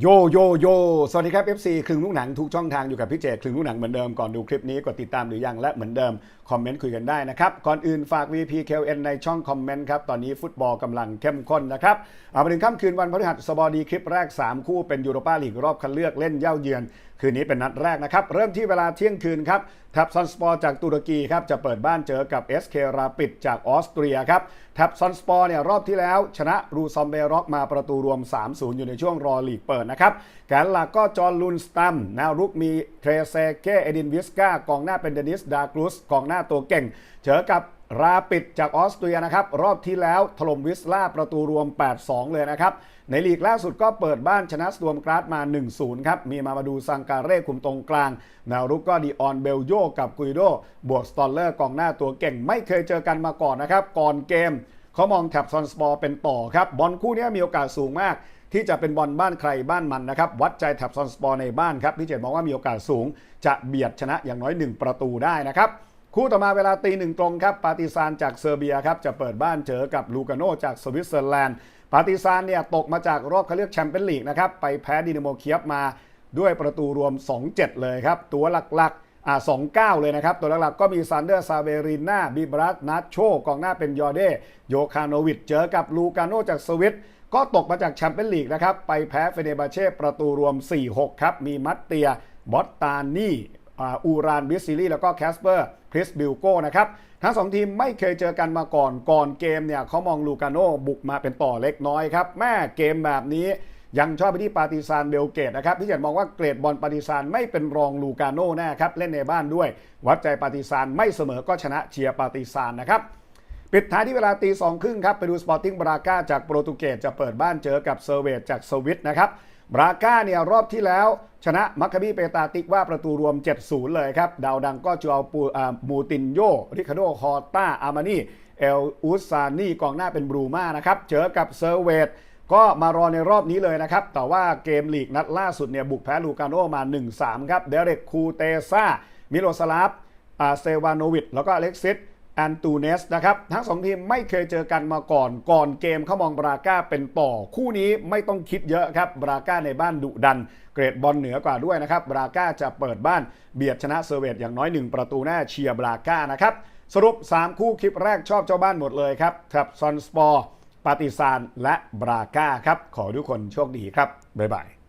โยโยโย สวัสดีครับ FC ครึ่งลูกหนังทุกช่องทางอยู่กับพี่เจครึ่งลูกหนังเหมือนเดิมก่อนดูคลิปนี้กดติดตามหรือยังและเหมือนเดิม คอมเมนต์คุยกันได้นะครับ ก่อนอื่นฝาก VP KN ในช่องคอมเมนต์ครับ ตอนนี้ฟุตบอลกำลังเข้มข้นนะครับ เอาไปถึงค่ำคืนวันพฤหัสบดีคลิปแรก 3 คู่เป็นยูโรปาลีกรอบคัดเลือกเล่นเย่าเยือน คืนนี้เป็นนัดแรกนะครับเริ่มที่เวลาเที่ยงคืนครับทับซอนสปอร์จากตุรกีครับจะเปิดบ้านเจอกับ SK ราปิดจากออสเตรียครับทับซอนสปอร์เนี่ยรอบที่แล้ว ชนะรูซอมเบร็อกมาประตูรวม 3-0 อยู่ในช่วงรอลีกเปิดนะครับแกนหลักก็จอร์ลุนสตัมนวรุกมีเทรเซเกเอดินวิสกากองหน้าเป็นเดนิสดากรุสกองหน้าตัวเก่ง เจอกับราปิดจากออสเตรียนะครับ รอบที่แล้วถล่มวิสลาประตูรวม 8-2 เลยนะครับ ในลีกล่าสุดก็เปิดบ้านชนะสตวมกราดมา 1-0 ครับ มีมามาดูซังการเร่คุมตรงกลาง แนวรุกก็ดีออนเบลโยกับกุยโด บวกสตอลเลอร์กองหน้าตัวเก่งไม่เคยเจอกันมาก่อนนะครับ ก่อนเกม เขามองแท็บซอนสปอร์เป็นต่อครับบอลคู่นี้มีโอกาสสูงมาก ที่จะเป็นบอลบ้านใครบ้านมันนะครับวัดใจแท็บซอนสปอร์ในบ้านครับพี่เจตมองว่ามีโอกาสสูง จะเบียดชนะอย่างน้อย 1 ประตูได้นะครับคู่ต่อมาเวลาตีหนึ่งตรงครับปาติซานจากเซอร์เบียครับจะเปิดบ้านเจอกับลูกาโนจากสวิตเซอร์แลนด์ปาติซานเนี่ยตกมาจากรอบคัดเลือกแชมเปี้ยนลีกนะครับไปแพ้ดินาโมเคียบมาด้วยประตูรวม 2-7 เลยครับตัวหลักๆ อ่า2-9 เลยนะครับ ตัวหลักๆก็มีซานเดอร์ซาเวริน่าบิบรัสนัชโชกองหน้าเป็นยอร์เดโยคาโนวิชเจอกับลูกาโนจากสวิตก็ตกมาจากแชมเปี้ยนลีกนะครับ ไปแพ้เฟเนบาเช่ประตูรวม 4-6 ครับ มีมัตเตีย บอตตานี่อูรานบิสซิลี่แล้วก็แคสเปอร์คริสบิลโก้นะครับ ทั้งสองทีมไม่เคยเจอกันมาก่อนก่อนเกมเนี่ยเขามองลูกาโนบุกมาเป็นต่อเล็กน้อยครับ แม่เกมแบบนี้ ยังชอบไปที่ปาติซานเบลเกตนะครับพี่เจตมองว่าเกรดบอลปาติซานไม่เป็นรองลูกาโน่แน่ครับเล่นในบ้านด้วย วัดใจปาติซานไม่เสมอก็ชนะเชียร์ปาติซานนะครับปิดท้ายที่เวลาตีสองครึ่งครับไปดูสปอร์ติ้งบราก้าจากโปรตุเกสจะเปิดบ้านเจอกับเซอร์เวตจากสวิตนะครับบราก้าเนี่ยรอบที่แล้วชนะมัคคาบีเปตาติกว่าประตูรวม 7-0 เลยครับ ดาวดังก็จูเอาปูอ่ามูตินโย ริคาโดฮอต้าอามานีเอลอุสซานี่กองหน้าเป็นบรูมานะครับ เจอกับเซอร์เวต ก็มารอในรอบนี้เลยนะครับ แต่ว่าเกมลีกนัดล่าสุดเนี่ยบุกแพ้ลูกาโนมา 1-3 ครับ เดเรกคูเตซ่า มิโลสลาฟเซวานโนวิชแล้วก็อเล็กซิสแอนตูเนสนะครับ ทั้งสองทีมไม่เคยเจอกันมาก่อน ก่อนเกมเขามองบราก้าเป็นต่อ คู่นี้ไม่ต้องคิดเยอะครับ บราก้าในบ้านดุดัน เกรดบอลเหนือกว่าด้วยนะครับ บราก้าจะเปิดบ้านเบียดชนะเซอร์เวตอย่างน้อย 1 ประตูแน่เชียร์บราก้านะครับ สรุป 3 คู่คลิปแรกชอบเจ้าบ้านหมดเลยครับทับซอนสปอร์ ปาติซานและบราก้าครับ ขอทุกคนโชคดีครับ บ๊ายบาย